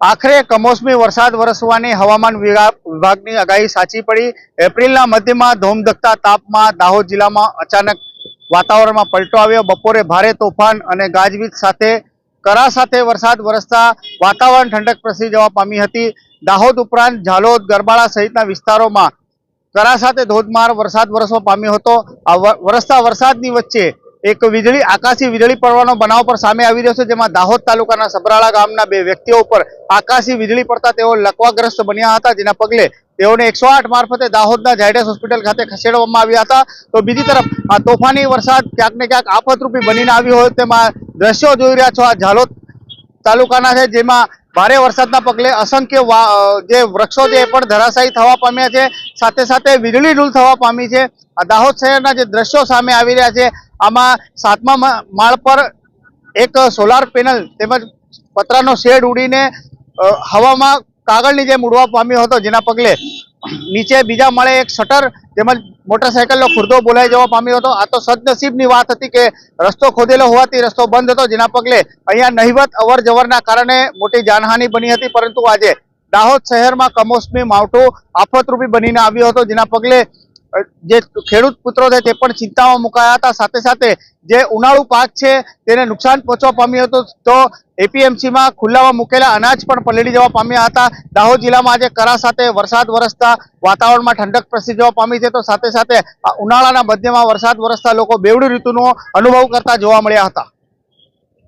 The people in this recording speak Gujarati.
આખરે કમોસમી વરસાદ વરસવાની હવામાન વિભા- વિભાગની આગાહી સાચી પડી. એપ્રિલના મધ્યમાં ધોમધકતા તાપમાં દાહોદ જિલ્લામાં અચાનક વાતાવરણમાં પલટો આવ્યો. બપોરે ભારે તોફાન અને ગાજવીજ સાથે કરા સાથે વરસાદ વરસતા વાતાવરણ ઠંડક પ્રસરી જવા પામી હતી. દાહોદ ઉપરાંત ઝાલોદ ગરબાડા સહિતના વિસ્તારોમાં કરા સાથે ધોધમાર વરસાદ વરસવા પામ્યો હતો. આ વરસતા વરસાદની વચ્ચે એક વીજળી, આકાશી વીજળી પડવાનો બનાવ પણ સામે આવી રહ્યો છે, જેમાં દાહોદ તાલુકાના સબરાળા ગામના બે વ્યક્તિઓ ઉપર આકાશી વીજળી પડતા તેઓ લકવાગ્રસ્ત બન્યા હતા, જેના પગલે તેઓને એકસો આઠ મારફતે દાહોદના ઝાયડસ હોસ્પિટલ ખાતે ખસેડવામાં આવ્યા હતા. તો બીજી તરફ, આ તોફાની વરસાદ ક્યાંક ને ક્યાંક આફતરૂપી બનીને આવ્યો હોય તેમાં દ્રશ્યો જોઈ રહ્યા છો. આ ઝાલોદ તાલુકાના છે, જેમાં ભારે વરસાદના પગલે અસંખ્ય જે વૃક્ષો છે એ પણ ધરાશાયી થવા પામ્યા છે. સાથે સાથે વીજળી ડૂલ થવા પામી છે. આ દાહોદ શહેરના જે દ્રશ્યો સામે આવી રહ્યા છે આમાં સાતમા માળ પર એક સોલાર પેનલ તેમજ પતરાનો શેડ ઉડીને હવામાં કાગળની જેમ ઉડવા પામ્યો હતો, જેના પગલે નીચે બીજા માળે એક શટર તેમજ મોટરસાયકલનો ખુરદો બોલાઈ જવા પામ્યો હતો. આ તો સદનસીબની વાત હતી કે રસ્તો ખોદેલો હોવાથી રસ્તો બંધ હતો, જેના પગલે અહીંયા નહિવત અવર જવરના કારણે મોટી જાનહાનિ બની હતી. પરંતુ આજે દાહોદ શહેરમાં કમોસમી માવઠું આફતરૂપી બનીને આવ્યો હતો, જેના પગલે જે ખેડૂત પુત્રો છે તે પણ ચિંતામાં મુકાયા હતા. સાથે સાથે જે ઉનાળુ પાક છે તેને નુકસાન પહોંચવા પામ્યું હતું. તો એપીએમસીમાં ખુલ્લામાં મૂકેલા અનાજ પણ પલળી જવા પામ્યા હતા. દાહોદ જિલ્લામાં આજે કરા સાથે વરસાદ વરસતા વાતાવરણમાં ઠંડક પ્રસરી જવા પામી છે. તો સાથે સાથે ઉનાળાના મધ્યમાં વરસાદ વરસતા લોકો બેવડી ઋતુનો અનુભવ કરતા જોવા મળ્યા હતા.